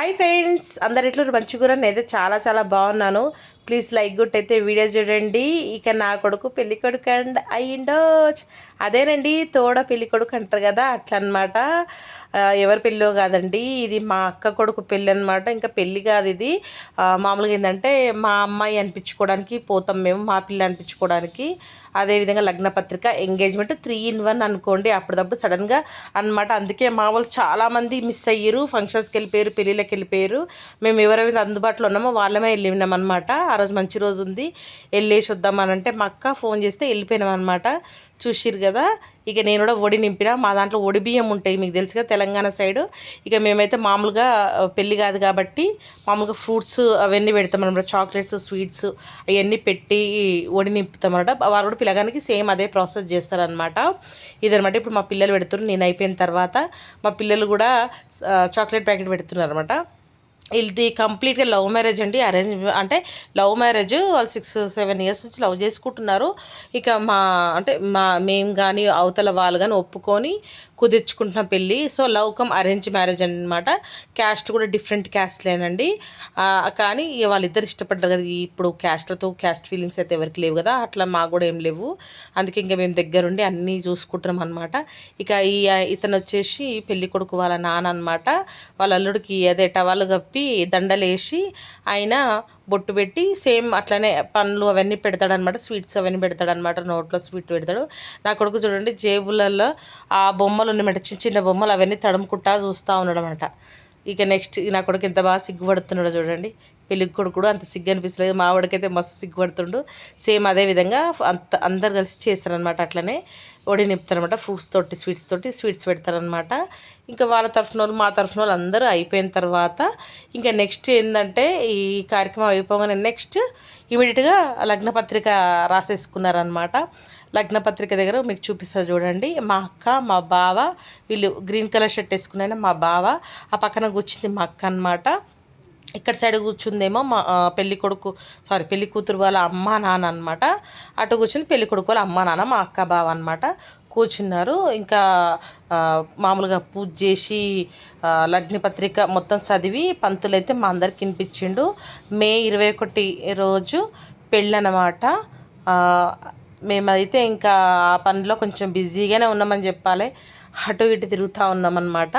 Hi friends అందరు ఎట్లు నేను అయితే చాలా చాలా బాగున్నాను. ప్లీజ్ లైక్ గుట్ అయితే వీడియో చూడండి. ఇక నా కొడుకు పెళ్ళి కొడుకు అండ్ అయ్యిండోచ్ అదేనండి తోడ పెళ్ళి కొడుకు అంటారు కదా అట్లా అనమాట ఎవరి పెళ్ళో కాదండి ఇది మా అక్క కొడుకు పెళ్ళి అనమాట ఇంకా పెళ్ళి కాదు ఇది. మామూలుగా ఏంటంటే మా అమ్మాయి అనిపించుకోవడానికి పోతాం మేము మా పిల్ల అనిపించుకోవడానికి. అదేవిధంగా లగ్నపత్రిక ఎంగేజ్మెంట్ త్రీ ఇన్ వన్ అనుకోండి అప్పటిదప్పుడు సడన్గా అనమాట అందుకే మామూలు చాలామంది మిస్ అయ్యారు ఫంక్షన్స్కి వెళ్ళిపోయారు పెళ్ళిళ్ళకి వెళ్ళిపోయారు మేము ఎవరైతే అందుబాటులో ఉన్నామో వాళ్ళమే వెళ్ళినాం అనమాట ఆ రోజు మంచి రోజు ఉంది. వెళ్ళేసి వద్దామనంటే మా అక్క ఫోన్ చేస్తే వెళ్ళిపోయినాం అనమాట చూసిరు కదా? ఇక నేను కూడా ఒడి నింపిన మా దాంట్లో ఒడి బియ్యం ఉంటాయి మీకు తెలుసు కదా తెలంగాణ సైడు. ఇక మేమైతే మామూలుగా పెళ్ళి కాదు కాబట్టి మామూలుగా ఫ్రూట్స్ అవన్నీ పెడతాం అనమాట చాక్లెట్స్ స్వీట్స్ అవన్నీ పెట్టి ఒడి నింపుతాం అనమాట వారు కూడా పిల్లగానికి సేమ్ అదే ప్రాసెస్ చేస్తారనమాట ఇదనమాట ఇప్పుడు మా పిల్లలు పెడుతున్నారు నేను అయిపోయిన తర్వాత మా పిల్లలు కూడా చాక్లెట్ ప్యాకెట్ పెడుతున్నారు అనమాట ఇది కంప్లీట్గా లవ్ మ్యారేజ్ అండి. అరేంజ్ అంటే లవ్ మ్యారేజ్ వాళ్ళు సిక్స్ సెవెన్ ఇయర్స్ నుంచి లవ్ చేసుకుంటున్నారు. ఇక మా అంటే మా మేము కానీ అవతల వాళ్ళు కానీ ఒప్పుకొని కుదుర్చుకుంటున్న పెళ్ళి. So love come arrange marriage అనమాట క్యాస్ట్ కూడా డిఫరెంట్ క్యాస్ట్లేనండి కానీ వాళ్ళిద్దరు ఇష్టపడ్డారు కదా ఇప్పుడు క్యాస్ట్లతో క్యాస్ట్ ఫీలింగ్స్ అయితే ఎవరికి లేవు కదా అట్లా మాకు కూడా ఏం లేవు. అందుకే ఇంకా మేము దగ్గరుండి అన్నీ చూసుకుంటున్నాం అనమాట ఇక ఈ ఇతను వచ్చేసి పెళ్ళి కొడుకు వాళ్ళ నాన్న అనమాట వాళ్ళ అల్లుడికి అదే టవాలు కప్పి దండలేసి ఆయన బొట్టు పెట్టి సేమ్ అట్లనే పండ్లు అవన్నీ పెడతాడనమాట స్వీట్స్ అవన్నీ పెడతాడనమాట నోట్లో స్వీట్ పెడతాడు. నా కొడుకు చూడండి జేబులలో ఆ బొమ్మలు ఉన్నమాట చిన్న చిన్న బొమ్మలు అవన్నీ తడుముకుంటా చూస్తూ ఉన్నాడు అనమాట ఇక నెక్స్ట్ నా కొడుకు ఎంత బాగా సిగ్గుపడుతున్నాడో చూడండి. పెళ్ళి కొడుకుడు అంత సిగ్గు అనిపిస్తలేదు. మా వాడికైతే మస్తు సిగ్గుపడుతుండు సేమ్ అదే విధంగా అంత అందరు కలిసి చేస్తారనమాట అట్లనే. ఒడి నింపుతారనమాట ఫ్రూట్స్ తోటి స్వీట్స్ తోటి స్వీట్స్ పెడతారనమాట ఇంకా వాళ్ళ తరఫున వాళ్ళు మా తరఫున వాళ్ళు అందరూ అయిపోయిన తర్వాత ఇంకా నెక్స్ట్ ఏంటంటే ఈ కార్యక్రమం అయిపోగానే నెక్స్ట్ ఇమీడియట్గా లగ్నపత్రిక రాసేసుకున్నారనమాట లగ్నపత్రిక దగ్గర మీకు చూపిస్తారు చూడండి. మా అక్క మా బావ వీళ్ళు గ్రీన్ కలర్ షర్ట్ వేసుకున్న మా బావ ఆ పక్కన కూర్చుంది మా అక్క అనమాట ఇక్కడ సైడ్ కూర్చుందేమో మా పెళ్ళి కొడుకు సారీ పెళ్ళి కూతురు వాళ్ళ అమ్మ నాన్న అనమాట అటు కూర్చుంది పెళ్ళి కొడుకు వాళ్ళ అమ్మ నాన్న మా అక్క బావ అనమాట కూర్చున్నారు. ఇంకా మామూలుగా పూజ చేసి లగ్నపత్రిక మొత్తం చదివి పంతులు అయితే మా అందరికి వినిపించిండు. మే ఇరవై ఒకటి రోజు పెళ్ళనమాట. మేమైతే ఇంకా ఆ పనిలో కొంచెం బిజీగానే ఉన్నామని చెప్పాలి. అటు ఇటు తిరుగుతూ ఉన్నామన్నమాట.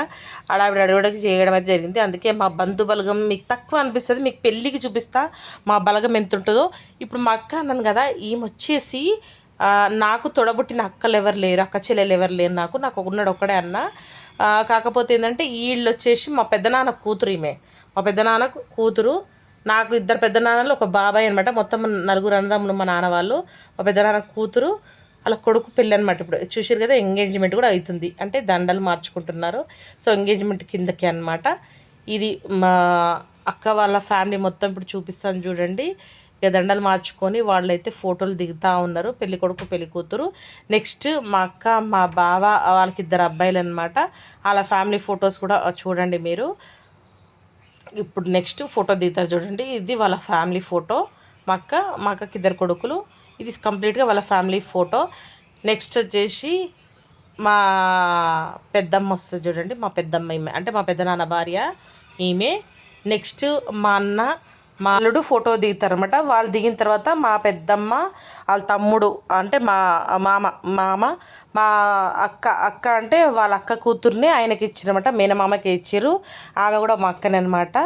అడావిడ అడవిడకి చేయడం అయితే జరిగింది. అందుకే మా బంధు బలగం మీకు తక్కువ అనిపిస్తుంది. మీకు పెళ్ళికి చూపిస్తా మా బలగం ఎంత ఉంటుందో. ఇప్పుడు మా అక్క అన్నాను కదా ఈమె వచ్చేసి నాకు తొడబుట్టిన అక్కలు ఎవరు లేరు అక్క చెల్లెలు ఎవరు లేరు నాకు నాకు ఉన్నాడు ఒక్కడే అన్న. కాకపోతే ఏంటంటే వీళ్ళు వచ్చేసి మా పెద్దనాన్న కూతురు ఈమె. మా పెద్దనాన్న కూతురు. నాకు ఇద్దరు పెద్ద నాన్నలు ఒక బాబాయ్ అనమాట మొత్తం నలుగురు అన్నదమ్ములు మా నాన్న వాళ్ళు మా పెద్దనాన్న కూతురు. అలా కొడుకు పెళ్ళి అనమాట ఇప్పుడు. చూసారు కదా ఎంగేజ్మెంట్ కూడా అవుతుంది. అంటే దండలు మార్చుకుంటున్నారు. సో ఎంగేజ్మెంట్ కిందకి అనమాట ఇది మా అక్క వాళ్ళ ఫ్యామిలీ మొత్తం ఇప్పుడు చూపిస్తాను చూడండి. ఇక దండలు మార్చుకొని వాళ్ళైతే ఫోటోలు దిగుతూ ఉన్నారు. పెళ్ళి కొడుకు పెళ్ళి కూతురు. నెక్స్ట్ మా అక్క మా బావ వాళ్ళకి ఇద్దరు అబ్బాయిలు అనమాట వాళ్ళ ఫ్యామిలీ ఫొటోస్ కూడా చూడండి మీరు. ఇప్పుడు నెక్స్ట్ ఫోటో దిగుతారు చూడండి. ఇది వాళ్ళ ఫ్యామిలీ ఫోటో మా అక్క మా అక్కకి ఇద్దరు కొడుకులు. ఇది కంప్లీట్గా వాళ్ళ ఫ్యామిలీ ఫోటో. నెక్స్ట్ వచ్చేసి మా పెద్దమ్మ వస్తుంది చూడండి మా పెద్దమ్మ ఈమె అంటే మా పెద్దనాన్న భార్య ఈమె. నెక్స్ట్ మా అన్న మా అల్లుడు ఫోటో దిగుతారనమాట వాళ్ళు దిగిన తర్వాత మా పెద్దమ్మ వాళ్ళ తమ్ముడు అంటే మా మామ మామ మా అక్క అక్క అంటే వాళ్ళ అక్క కూతుర్ని ఆయనకి ఇచ్చారనమాట మేనమామకి ఇచ్చారు ఆమె కూడా మా అక్కనే అనమాట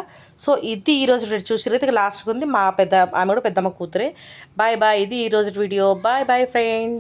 సో ఇది ఈరోజు చూసి అయితే లాస్ట్కి ఉంది. మా పెద్ద ఆమె కూడా పెద్దమ్మ కూతురే. Bye bye. ఇది ఈరోజు వీడియో. Bye boy friend.